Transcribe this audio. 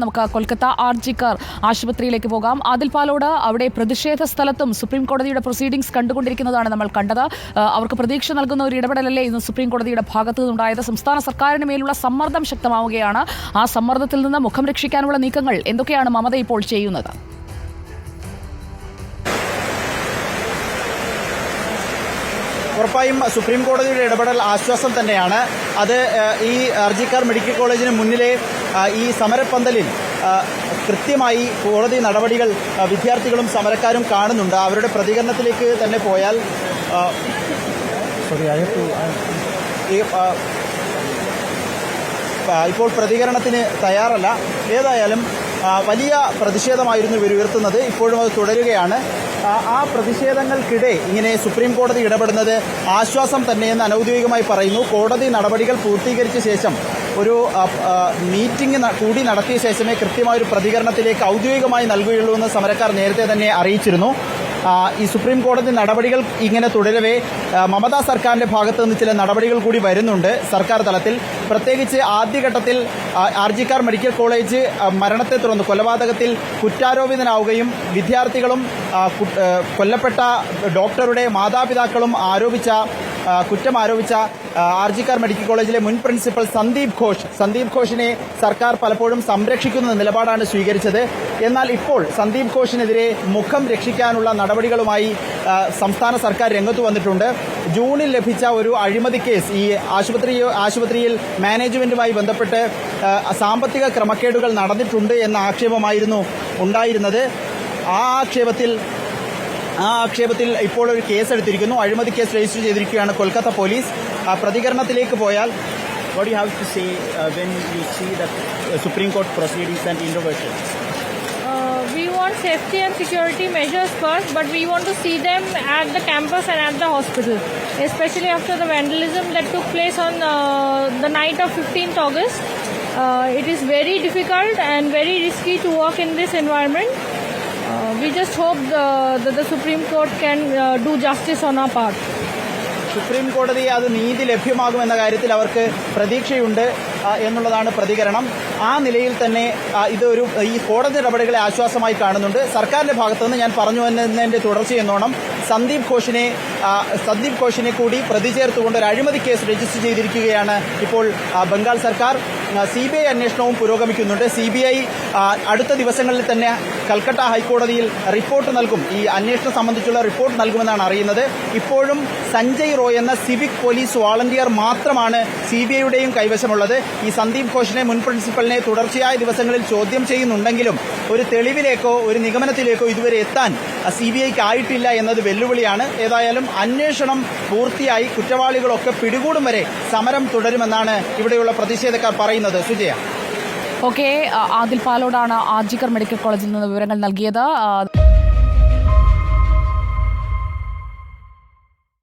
നമുക്ക് കൊൽക്കത്ത ആർജിക്കർ ആശുപത്രിയിലേക്ക് പോകാം. ആദിൽ പാലോട് അവിടെ പ്രതിഷേധ സ്ഥലത്തും സുപ്രീം കോടതിയുടെ പ്രൊസീഡിങ്സ് കണ്ടുകൊണ്ടിരിക്കുന്നതാണ് നമ്മൾ കണ്ടത്. അവർക്ക് പ്രതീക്ഷ നൽകുന്ന ഒരു ഇടപെടലല്ലേ ഇന്ന് സുപ്രീം കോടതിയുടെ ഭാഗത്തു നിന്നുണ്ടായത്. സംസ്ഥാന സർക്കാരിന് മേലുള്ള സമ്മർദ്ദം ശക്തമാവുകയാണ്. ആ സമ്മർദ്ദത്തിൽ നിന്ന് മുഖം രക്ഷിക്കാനുള്ള നീക്കങ്ങൾ എന്തൊക്കെയാണ് മമത ഇപ്പോൾ ചെയ്യുന്നത്? ഉറപ്പായും സുപ്രീം കോടതിയുടെ ഇടപെടൽ ആശ്വാസം തന്നെയാണ്. അത് ഈ അർജിക്കാർ മെഡിക്കൽ കോളേജിന് മുന്നിലെ ഈ സമരപ്പന്തലിൽ കൃത്യമായി കോടതി നടപടികൾ വിദ്യാർത്ഥികളും സമരക്കാരും കാണുന്നുണ്ട്. അവരുടെ പ്രതികരണത്തിലേക്ക് തന്നെ പോയാൽ ഇപ്പോൾ പ്രതികരണത്തിന് തയ്യാറല്ല. ഏതായാലും വലിയ പ്രതിഷേധമായിരുന്നു ഇവർ ഉയർത്തുന്നത്. ഇപ്പോഴും അത് തുടരുകയാണ്. ആ, ആ പ്രതിഷേധങ്ങൾക്കിടെ ഇങ്ങനെ സുപ്രീം കോടതി ഇടപെടുന്നത് ആശ്വാസം തന്നെയെന്ന് അനൌദ്യോഗികമായി പറയുന്നു. കോടതി നടപടികൾ പൂർത്തീകരിച്ച ശേഷം ഒരു മീറ്റിംഗ് കൂടി നടത്തിയ ശേഷമേ കൃത്യമായ ഒരു പ്രതികരണത്തിലേക്ക് ഔദ്യോഗികമായി നൽകുകയുള്ളൂ എന്ന് സമരക്കാർ നേരത്തെ തന്നെ അറിയിച്ചിരുന്നു. ഈ സുപ്രീം കോടതി നടപടികൾ ഇങ്ങനെ തുടരവേ മമതാ സർക്കാരിന്റെ ഭാഗത്ത് നിന്ന് ചില നടപടികൾ കൂടി വരുന്നുണ്ട് സർക്കാർ തലത്തിൽ. പ്രത്യേകിച്ച് ആദ്യഘട്ടത്തിൽ ആർജിക്കാർ മെഡിക്കൽ കോളേജ് മരണത്തെ തുടർന്ന് കൊലപാതകത്തിൽ കുറ്റാരോപിതനാവുകയും വിദ്യാർത്ഥികളും കൊല്ലപ്പെട്ട ഡോക്ടറുടെ മാതാപിതാക്കളും ആരോപിച്ച കുറ്റം ആരോപിച്ച ആർജിക്കാർ മെഡിക്കൽ കോളേജിലെ മുൻ പ്രിൻസിപ്പൽ സന്ദീപ് ഘോഷ്. സന്ദീപ് ഘോഷിനെ സർക്കാർ പലപ്പോഴും സംരക്ഷിക്കുന്ന നിലപാടാണ് സ്വീകരിച്ചത്. എന്നാൽ ഇപ്പോൾ സന്ദീപ് ഘോഷിനെതിരെ മുഖം രക്ഷിക്കാനുള്ള നടപടികളുമായി സംസ്ഥാന സർക്കാർ രംഗത്ത് വന്നിട്ടുണ്ട്. ജൂണിൽ ലഭിച്ച ഒരു അഴിമതി കേസ് ഈ ആശുപത്രി ആശുപത്രിയിൽ മാനേജ്മെന്റുമായി ബന്ധപ്പെട്ട് സാമ്പത്തിക ക്രമക്കേടുകൾ നടന്നിട്ടുണ്ട് എന്ന ആക്ഷേപമായിരുന്നു ഉണ്ടായിരുന്നത്. ആ ആക്ഷേപത്തിൽ ആ ആക്ഷേപത്തിൽ ഇപ്പോൾ ഒരു കേസ് എടുത്തിരിക്കുന്നു അഴിമതി കേസ് രജിസ്റ്റർ ചെയ്തിരിക്കുകയാണ് കൊൽക്കത്ത പോലീസ് ആ പ്രതികരണത്തിലേക്ക് പോയാൽ what you have to say when you see the supreme court proceedings and intervention Uh, we want safety and security measures first, but we want to see them at the campus and at the hospital, especially after the vandalism that took place on uh, the night of 15th August. Uh, it is very difficult and very risky to work in this environment. We just hope the, that the Supreme Court can uh, do justice on our part. Supreme കോടതി അത് നീതി ലഭ്യമാകുമെന്ന കാര്യത്തിൽ അവർക്ക് പ്രതീക്ഷയുണ്ട് എന്നുള്ളതാണ് പ്രതികരണം. ആ നിലയിൽ തന്നെ ഇതൊരു ഈ കോടതി നടപടികളെ ആശ്വാസമായി കാണുന്നുണ്ട്. സർക്കാരിന്റെ ഭാഗത്തുനിന്ന് ഞാൻ പറഞ്ഞു എന്നതിന്റെ തുടർച്ചയെന്നോണം സന്ദീപ് ഘോഷിനെ സന്ദീപ് ഘോഷിനെ കൂടി പ്രതി ചേർത്തുകൊണ്ട് ഒരു അഴിമതി കേസ് രജിസ്റ്റർ ചെയ്തിരിക്കുകയാണ് ഇപ്പോൾ ബംഗാൾ സർക്കാർ. സി ബി ഐ അന്വേഷണവും പുരോഗമിക്കുന്നുണ്ട്. സി ബി ഐ അടുത്ത ദിവസങ്ങളിൽ തന്നെ കൽക്കട്ട ഹൈക്കോടതിയിൽ റിപ്പോർട്ട് നൽകും. ഈ അന്വേഷണം സംബന്ധിച്ചുള്ള റിപ്പോർട്ട് നൽകുമെന്നാണ് അറിയുന്നത്. ഇപ്പോഴും സഞ്ജയ് റോയ് എന്ന സിവിക് പോലീസ് വാളണ്ടിയർ മാത്രമാണ് സി ബി ഐയുടെയും കൈവശമുള്ളത്. ഈ സന്ദീപ് ഘോഷിനെ മുൻ പ്രിൻസിപ്പലിനെ തുടർച്ചയായ ദിവസങ്ങളിൽ ചോദ്യം ചെയ്യുന്നുണ്ടെങ്കിലും ഒരു തെളിവിലേക്കോ ഒരു നിഗമനത്തിലേക്കോ ഇതുവരെ എത്താൻ സി ബി ഐക്ക് ആയിട്ടില്ല എന്നത് വെല്ലുവിളിയാണ്. ഏതായാലും അന്വേഷണം പൂർത്തിയായി കുറ്റവാളികളൊക്കെ പിടികൂടും വരെ സമരം തുടരുമെന്നാണ് ഇവിടെയുള്ള പ്രതിഷേധക്കാർ പറയുന്നത്. സുജയ. ഓക്കെ ആദിൽ പാലോടാണ് ആർജിക്കർ മെഡിക്കൽ കോളേജിൽ നിന്ന് വിവരങ്ങൾ നൽകിയത്.